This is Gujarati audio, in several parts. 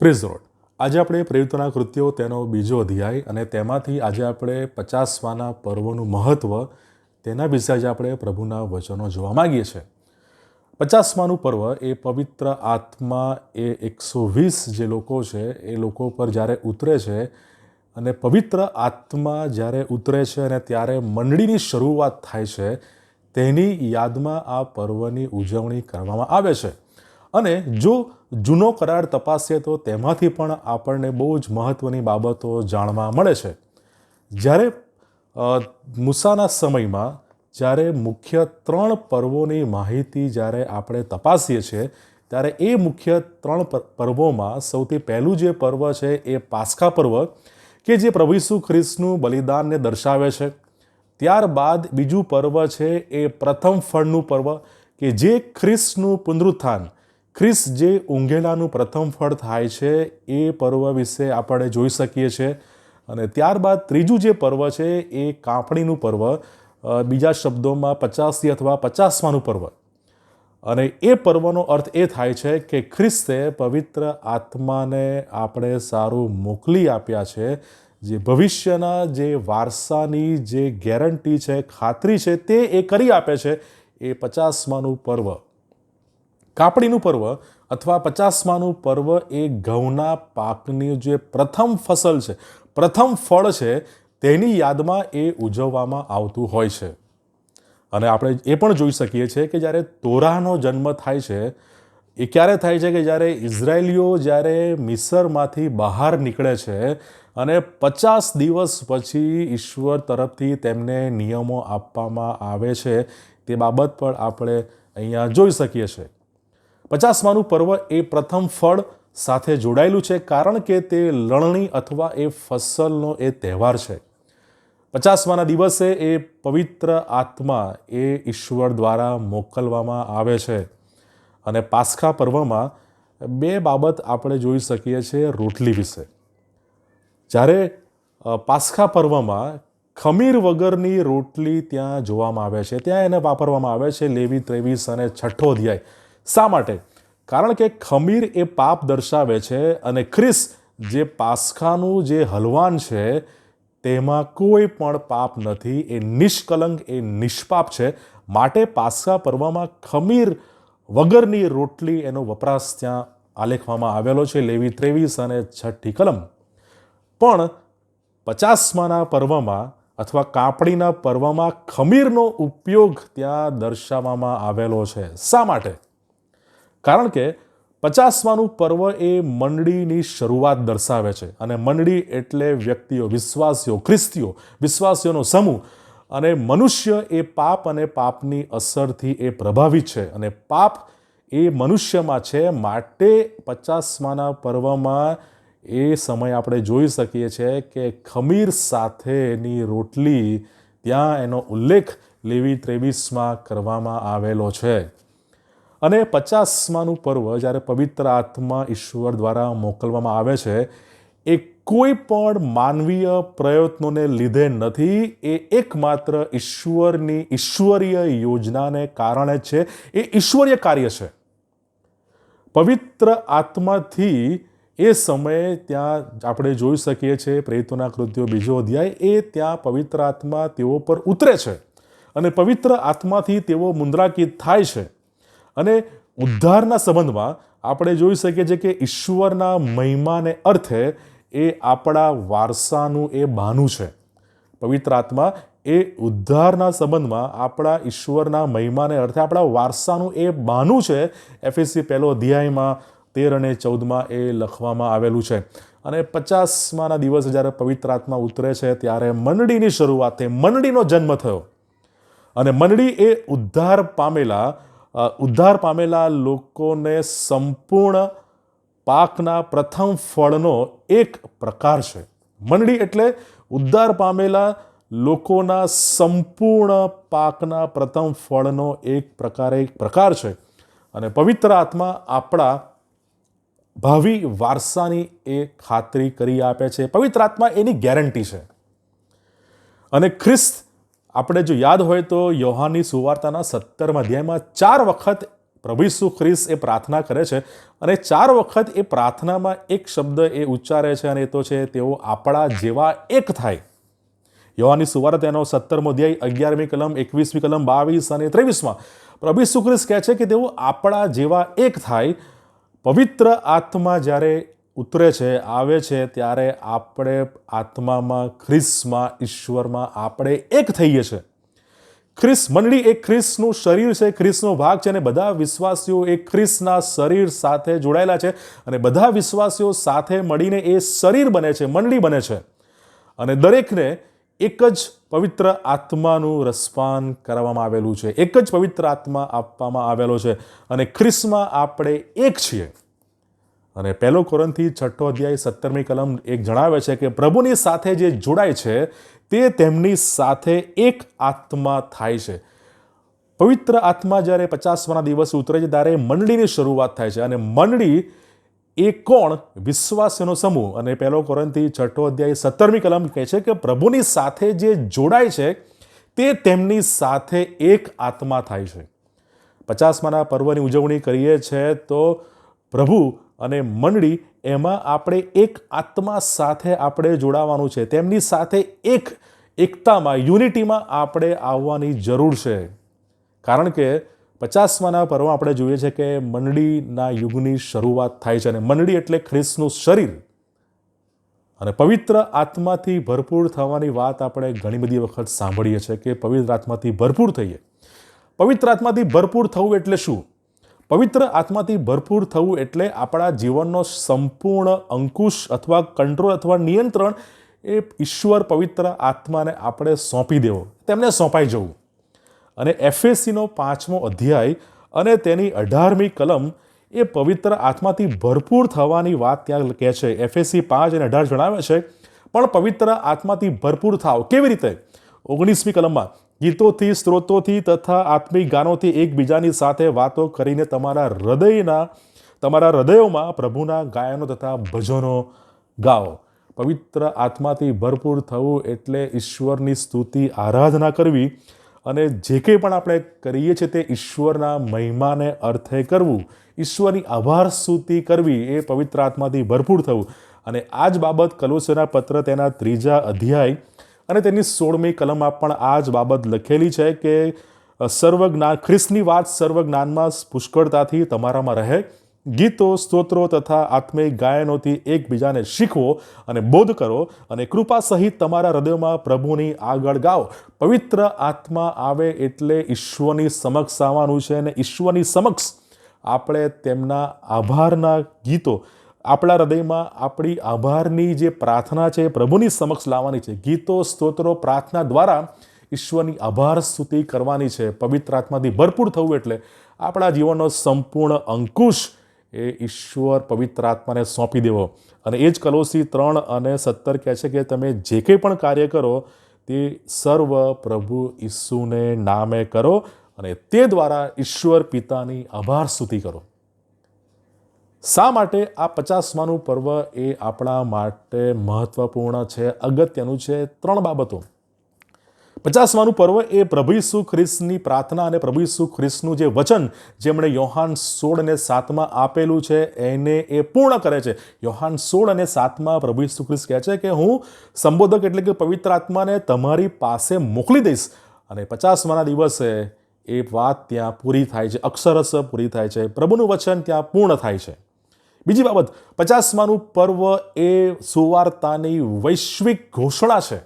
Praise road. આજે આપણે પ્રેરિતોના કૃત્યો, તેનો બીજો અધ્યાય અને તેમાંથી આજે આપણે પચાસમાના પર્વનું મહત્ત્વ તેના વિશે આજે આપણે પ્રભુના વચનો જોવા માગીએ છીએ. પચાસમાનું પર્વ એ પવિત્ર આત્મા એ એકસો વીસ જે લોકો છે, એ લોકો પર જ્યારે ઉતરે છે અને પવિત્ર આત્મા જ્યારે ઉતરે છે અને ત્યારે મંડળીની શરૂઆત થાય છે, તેની યાદમાં આ પર્વની ઉજવણી કરવામાં આવે છે. અને જો જૂનો કરાર તપાસીએ તો તેમાંથી પણ આપણને બહુ જ મહત્ત્વની બાબતો જાણવા મળે છે. જ્યારે મૂસાના સમયમાં, જ્યારે મુખ્ય ત્રણ પર્વોની માહિતી જ્યારે આપણે તપાસીએ છીએ, ત્યારે એ મુખ્ય ત્રણ પર્વોમાં સૌથી પહેલું જે પર્વ છે એ પાસ્કા પર્વ, કે જે પ્રભુ ખ્રિસ્તનું બલિદાનને દર્શાવે છે. ત્યારબાદ બીજું પર્વ છે એ પ્રથમ ફળનું પર્વ, કે જે ખ્રિસ્તનું પુનરુત્થાન ખ્રિસ્ત જે ઊંઘેલાનું પ્રથમ ફળ થાય છે, એ પર્વ વિશે આપણે જોઈ શકીએ છીએ. અને ત્યારબાદ ત્રીજું જે પર્વ છે, એ કાંપણીનું પર્વ. બીજા શબ્દોમાં પચાસી અથવા પચાસમાનું પર્વ. અને એ પર્વનો અર્થ એ થાય છે કે ખ્રિસ્તે પવિત્ર આત્માને આપણે સારું મોકલી આપ્યા છે. જે ભવિષ્યના જે વારસાની જે ગેરંટી છે, ખાતરી છે, તે એ કરી આપે છે. એ પચાસમાનું પર્વ. કાપડીનું પર્વ અથવા પચાસમાનું પર્વ એ ઘઉંના પાકની જે પ્રથમ ફસલ છે, પ્રથમ ફળ છે, તેની યાદમાં એ ઉજવવામાં આવતું હોય છે. અને આપણે એ પણ જોઈ શકીએ છીએ કે જ્યારે તોરાનો જન્મ થાય છે, એ ક્યારે થાય છે કે જ્યારે ઇઝરાયલીઓ જ્યારે મિસરમાંથી બહાર નીકળે છે અને પચાસ દિવસ પછી ઈશ્વર તરફથી તેમને નિયમો આપવામાં આવે છે, તે બાબત પણ આપણે અહીંયા જોઈ શકીએ છીએ. પચાસમાનું પર્વ એ પ્રથમ ફળ સાથે જોડાયેલું છે, કારણ કે તે લણણી અથવા એ ફસલનો એ તહેવાર છે. પચાસમાના દિવસે એ પવિત્ર આત્મા એ ઈશ્વર દ્વારા મોકલવામાં આવે છે. અને પાસ્ખા પર્વમાં બે બાબત આપણે જોઈ શકીએ છીએ રોટલી વિશે. જ્યારે પાસખા પર્વમાં ખમીર વગરની રોટલી ત્યાં જોવામાં આવે છે. ત્યાં એને વાપરવામાં આવે છે લેવી ત્રેવીસ અને છઠ્ઠો અધ્યાય. શા માટે? કારણ કે ખમીર એ પાપ દર્શાવે છે અને ખ્રિસ જે પાસખાનું જે હલવાન છે, તેમાં કોઈ પણ પાપ નથી. એ નિષ્કલંક, એ નિષ્પાપ છે. માટે પાસખા પર્વમાં ખમીર વગરની રોટલી એનો વપરાશ ત્યાં આલેખવામાં આવેલો છે, લેવી ત્રેવીસ અને છઠ્ઠી કલમ. પણ પચાસમાના પર્વમાં અથવા કાપડીના પર્વમાં ખમીરનો ઉપયોગ ત્યાં દર્શાવવામાં આવેલો છે. શા માટે? કારણ કે પચાસમાનું પર્વ એ મંડળીની શરૂઆત દર્શાવે છે. અને મંડળી એટલે વ્યક્તિઓ, વિશ્વાસીઓ, ખ્રિસ્તીઓ, વિશ્વાસીઓનો સમૂહ. અને મનુષ્ય એ પાપ અને પાપની અસરથી એ પ્રભાવિત છે. અને પાપ એ મનુષ્યમાં છે. માટે પચાસમાના પર્વમાં એ સમય આપણે જોઈ શકીએ છીએ કે ખમીર સાથેની રોટલી ત્યાં એનો ઉલ્લેખ લેવી ત્રેવીસમાં કરવામાં આવેલો છે. અને પચાસમાનું પર્વ જ્યારે પવિત્ર આત્મા ઈશ્વર દ્વારા મોકલવામાં આવે છે, એ કોઈ પણ માનવીય પ્રયત્નોને લીધે નથી, એ એકમાત્ર ઈશ્વરની ઈશ્વરીય યોજનાને કારણે છે, એ ઈશ્વરીય કાર્ય છે. પવિત્ર આત્માથી એ સમયે ત્યાં આપણે જોઈ શકીએ છીએ, પ્રેતોના કૃત્યો બીજો અધ્યાય, એ ત્યાં પવિત્ર આત્મા તેઓ પર ઉતરે છે અને પવિત્ર આત્માથી તેઓ મુદ્રાકિત થાય છે. અને ઉદ્ધારના સંબંધમાં આપણે જોઈ શકીએ છીએ કે ઈશ્વરના મહિમાને અર્થે એ આપણા વારસાનું એ બહાનું છે. પવિત્ર આત્મા એ ઉદ્ધારના સંબંધમાં આપણા ઈશ્વરના મહિમાને અર્થે આપણા વારસાનું એ બહાનું છે. એફએસસી પહેલો અધ્યાયમાં તેર અને ચૌદમાં એ લખવામાં આવેલું છે. અને પચાસમાના દિવસે જ્યારે પવિત્ર આત્મા ઉતરે છે ત્યારે મંડળીની શરૂઆત થઈ મંડળીનો જન્મ થયો. અને મંડળી એ ઉદ્ધાર પામેલા ઉદ્ધાર પામેલા લોકોને સંપૂર્ણ પાકના પ્રથમ ફળનો એક પ્રકાર છે. મંડળી એટલે ઉદ્ધાર પામેલા લોકોના સંપૂર્ણ પાકના પ્રથમ ફળનો એક પ્રકારે એક પ્રકાર છે. અને પવિત્ર આત્મા આપણા ભાવિ વારસાની એ ખાતરી કરી આપે છે. પવિત્ર આત્મા એની ગેરંટી છે. અને ખ્રિસ્ત આપણે જો યાદ હોય તો યોહાની સુવાર્તાના સત્તર અધ્યાયમાં ચાર વખત પ્રભુ ઈસુ એ પ્રાર્થના કરે છે અને ચાર વખત એ પ્રાર્થનામાં એક શબ્દ એ ઉચ્ચારે છે અને એ તો છે, તેઓ આપણા જેવા એક થાય. યોહાની સુવાર્તા તેનો સત્તરમો અધ્યાય, અગિયારમી કલમ, એકવીસમી કલમ, બાવીસ અને ત્રેવીસમાં પ્રભુ ઈસુ કહે છે કે તેઓ આપણા જેવા એક થાય. પવિત્ર આત્મા જ્યારે ઉતરે છે, આવે છે, ત્યારે આપણે આત્મામાં, ખ્રિસ્તમાં, ઈશ્વરમાં આપણે એક થઈએ છીએ ખ્રિસ મંડળી એ ખ્રિસનું શરીર છે ખ્રિસનો ભાગ છે અને બધા વિશ્વાસીઓ એ ખ્રિસના શરીર સાથે જોડાયેલા છે અને બધા વિશ્વાસીઓ સાથે મળીને એ શરીર બને છે, મંડળી બને છે. અને દરેકને એક જ પવિત્ર આત્માનું રસપાન કરવામાં આવેલું છે. એક જ પવિત્ર આત્મા આપવામાં આવેલો છે અને ખ્રિસમાં આપણે એક છીએ. અને પહેલો કોરંથી છઠ્ઠો અધ્યાય સત્તરમી કલમ એક જણાવે છે કે પ્રભુની સાથે જે જોડાય છે, તે તેમની સાથે એક આત્મા થાય છે. પવિત્ર આત્મા જ્યારે પચાસમાના દિવસે ઉતરે છે, ત્યારે મંડળીની શરૂઆત થાય છે. અને મંડળી એ કોણ? વિશ્વાસનો સમૂહ. અને પહેલો કોરંથી છઠ્ઠો અધ્યાય સત્તરમી કલમ કહે છે કે પ્રભુની સાથે જે જોડાય છે, તે તેમની સાથે એક આત્મા થાય છે. પચાસમાના પર્વની ઉજવણી કરીએ છીએ તો પ્રભુ અને મંડળી એમાં આપણે એક આત્મા સાથે આપણે જોડાવાનું છે. તેમની સાથે એક એકતામાં, યુનિટીમાં આપણે આવવાની જરૂર છે. કારણ કે પચાસમાના પર્વ આપણે જોઈએ છે કે મંડળીના યુગની શરૂઆત થાય છે અને મંડળી એટલે ખ્રિસ્તનું શરીર. અને પવિત્ર આત્માથી ભરપૂર થવાની વાત આપણે ઘણી બધી વખત સાંભળીએ છીએ કે પવિત્ર આત્માથી ભરપૂર થઈએ. પવિત્ર આત્માથી ભરપૂર થવું એટલે શું? પવિત્ર આત્માથી ભરપૂર થવું એટલે આપણા જીવનનો સંપૂર્ણ અંકુશ અથવા કંટ્રોલ અથવા નિયંત્રણ એ ઈશ્વર પવિત્ર આત્માને આપણે સોંપી દેવો, તેમને સોંપાઈ જવું. અને એફએસસીનો પાંચમો અધ્યાય અને તેની અઢારમી કલમ એ પવિત્ર આત્માથી ભરપૂર થવાની વાત ત્યાં કહે છે. એફએસસી પાંચ અને અઢાર જણાવે છે, પણ પવિત્ર આત્માથી ભરપૂર થાવ કેવી રીતે? ઓગણીસમી કલમમાં ગીતોથી સ્ત્રોતોથી તથા આત્મિક ગાનોથી એકબીજાની સાથે વાતો કરીને તમારા હૃદયના, તમારા હૃદયોમાં પ્રભુના ગાયનો તથા ભજનો ગાઓ. પવિત્ર આત્માથી ભરપૂર થવું એટલે ઈશ્વરની સ્તુતિ, આરાધના કરવી અને જે કંઈ પણ આપણે કરીએ છીએ તે ઈશ્વરના મહિમાને અર્થે કરવું. ઈશ્વરની આભાર સ્તુતિ કરવી એ પવિત્ર આત્માથી ભરપૂર થવું. અને આ જ બાબત કલોસેના પત્ર તેના ત્રીજા અધ્યાય અને તેની સોળમી કલમમાં પણ આ જ બાબત લખેલી છે કે સર્વજ્ઞાન ખ્રિસ્તની વાત સર્વજ્ઞાનમાં પુષ્કળતાથી તમારામાં રહે. ગીતો, સ્તોત્રો તથા આત્મિક ગાયનોથી એકબીજાને શીખવો અને બોધ કરો અને કૃપા સહિત તમારા હૃદયમાં પ્રભુની આગળ ગાઓ. પવિત્ર આત્મા આવે એટલે ઈશ્વરની સમક્ષ આવવાનું છે અને ઈશ્વરની સમક્ષ આપણે તેમના આભારના ગીતો આપણા હૃદયમાં આપણી આભારની જે પ્રાર્થના છે પ્રભુની સમક્ષ લાવવાની છે. ગીતો, સ્તોત્રો, પ્રાર્થના દ્વારા ઈશ્વરની આભાર સ્તુતિ કરવાની છે. પવિત્ર આત્માથી ભરપૂર થવું એટલે આપણા જીવનનો સંપૂર્ણ અંકુશ એ ઈશ્વર પવિત્ર આત્માને સોંપી દેવો. અને એ જ કલોસી ત્રણ અને સત્તર કહે છે કે તમે જે કંઈ પણ કાર્ય કરો તે સર્વ પ્રભુ ઈસુને નામે કરો અને તે દ્વારા ઈશ્વર પિતાની આભાર સ્તુતિ કરો. શા માટે આ પચાસમાનું પર્વ એ આપણા માટે મહત્વપૂર્ણ છે, અગત્યનું છે? ત્રણ બાબતો. પચાસમાનું પર્વ એ પ્રભુ ઈસુ ખ્રિસ્તની પ્રાર્થના અને પ્રભુ ઈસુ ખ્રિસ્તનું જે વચન જેમણે યોહાન સોળ અને સાતમાં આપેલું છે, એને એ પૂર્ણ કરે છે. યોહાન સોળ અને સાતમાં પ્રભુ ઈસુ ખ્રિસ્ત કહે છે કે, હું સંબોધક એટલે કે પવિત્ર આત્માને તમારી પાસે મોકલી દઈશ. અને પચાસમાના દિવસે એ વાત ત્યાં પૂરી થાય છે, અક્ષરસ પૂરી થાય છે. પ્રભુનું વચન ત્યાં પૂર્ણ થાય છે. બીજી બાબત પચાસમાનું પર્વ એ સુવાર્તાની વૈશ્વિક ઘોષણા છે.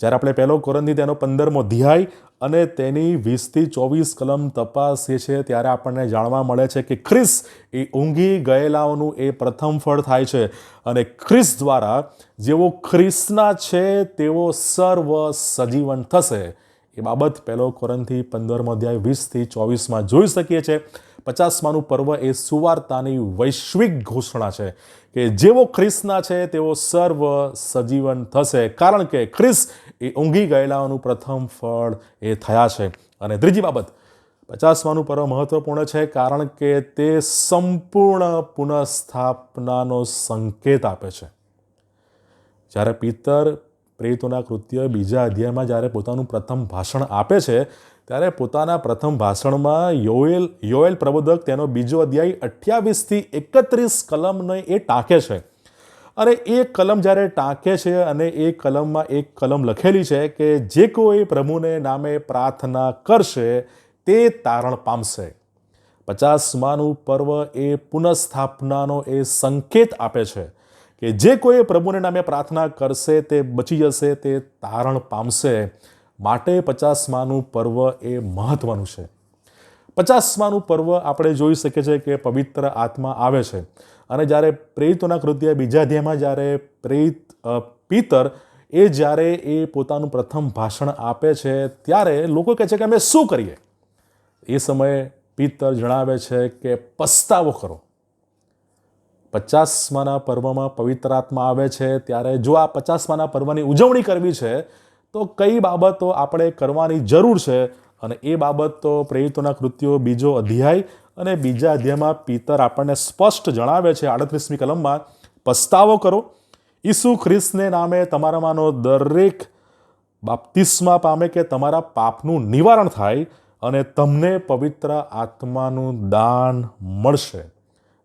જ્યારે આપણે પહેલો કોરંદી તેનો પંદરમો અધ્યાય અને તેની વીસથી ચોવીસ કલમ તપાસીએ છીએ, ત્યારે આપણને જાણવા મળે છે કે ખ્રિસ એ ઊંઘી ગયેલાઓનું એ પ્રથમ ફળ થાય છે. અને ખ્રિસ દ્વારા જેઓ ખ્રિસના છે, તેઓ સર્વ સજીવન થશે. એ બાબત પહેલો કોરંથી પંદરમો અધ્યાય વીસથી ચોવીસમાં જોઈ શકીએ છીએ. પચાસમાનું પર્વ એ સુવાર્તાની વૈશ્વિક ઘોષણા છે કે જેવો ખ્રિસ્તના છે, તેઓ સર્વ સજીવન થશે. કારણ કે ખ્રિસ એ ઊંઘી ગયેલાઓનું પ્રથમ ફળ એ થયા છે. અને ત્રીજી બાબત પચાસમાનું પર્વ મહત્વપૂર્ણ છે કારણ કે તે સંપૂર્ણ પુનઃસ્થાપનાનો સંકેત આપે છે. જ્યારે પિતર પ્રેરિતોના કૃત્ય બીજા અધ્યાયમાં જ્યારે પોતાનું પ્રથમ ભાષણ આપે છે, ત્યારે પોતાના પ્રથમ ભાષણમાં યોએલ યોએલ પ્રબોધક તેનો બીજો અધ્યાય અઠ્યાવીસથી એકત્રીસ કલમને એ ટાંકે છે. અને એ કલમ જ્યારે ટાંકે છે અને એ કલમમાં એક કલમ લખેલી છે કે જે કોઈ પ્રભુને નામે પ્રાર્થના કરશે તે તારણ પામશે. પચાસમાનું પર્વ એ પુનઃસ્થાપનાનો એ સંકેત આપે છે. કે જે કોઈ પ્રભુને નામે પ્રાર્થના કરશે, તે બચી જશે, તે તારણ પામશે. માટે પચાસમાનું પર્વ એ મહત્વનું છે. પચાસમાનું પર્વ આપણે જોઈ શકીએ છીએ કે પવિત્ર આત્મા આવે છે. અને જ્યારે પ્રેરિતોના કૃત્ય બીજા અધ્યાયમાં જ્યારે પ્રેરિત પિતર એ જ્યારે એ પોતાનું પ્રથમ ભાષણ આપે છે, ત્યારે લોકો કહે છે કે અમે શું કરીએ? એ સમયે પિતર જણાવે છે કે પસ્તાવો કરો. પચાસમાના પર્વમાં પવિત્ર આત્મા આવે છે, ત્યારે જો આ પચાસમાના પર્વની ઉજવણી કરવી છે, તો કઈ બાબતો આપણે કરવાની જરૂર છે? અને એ બાબતો પ્રેરિતોના કૃત્યો, બીજો અધ્યાય અને બીજા અધ્યાયમાં પિતર આપણને સ્પષ્ટ જણાવે છે આડત્રીસમી કલમમાં, પસ્તાવો કરો. ઈસુ ખ્રિસ્તને નામે તમારામાંનો દરેક બાપ્તિસ્મા પામે કે તમારા પાપનું નિવારણ થાય અને તમને પવિત્ર આત્માનું દાન મળશે.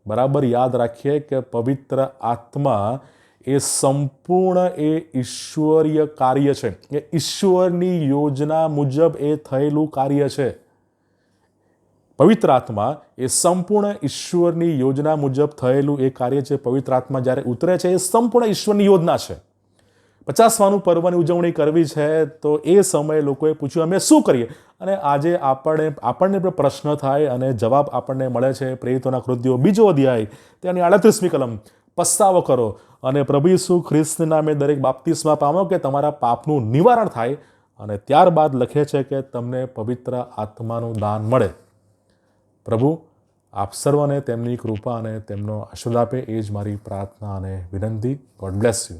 બરાબર યાદ રાખીએ કે પવિત્ર આત્મા એ સંપૂર્ણ એ ઈશ્વરીય કાર્ય છે. એ ઈશ્વરની યોજના મુજબ એ થયેલું કાર્ય છે. પવિત્ર આત્મા એ સંપૂર્ણ ઈશ્વરની યોજના મુજબ થયેલું એ કાર્ય છે. પવિત્ર આત્મા જ્યારે ઉતરે છે, એ સંપૂર્ણ ઈશ્વરની યોજના છે. પચાસમાનું પર્વની ઉજવણી કરવી છે, તો એ સમયે લોકોએ પૂછ્યું, અમે શું કરીએ? અને આજે આપણને આપણને પણ પ્રશ્ન થાય અને જવાબ આપણને મળે છે, પ્રેરિતોના કૃત્યો. બીજો અધ્યાય, તેની આડત્રીસમી કલમ, પસ્તાવો કરો. અને પ્રભુ ઈસુ ખ્રિસ્ત નામે દરેક બાપ્તિસ્મા પામો કે તમારા પાપનું નિવારણ થાય, અને ત્યારબાદ લખે છે કે તમને પવિત્ર આત્માનું દાન મળે. પ્રભુ, આપ સર્વને તેમની કૃપા અને તેમનો આશીર્વાદ આપે, એ જ મારી પ્રાર્થના અને વિનંતી. God bless you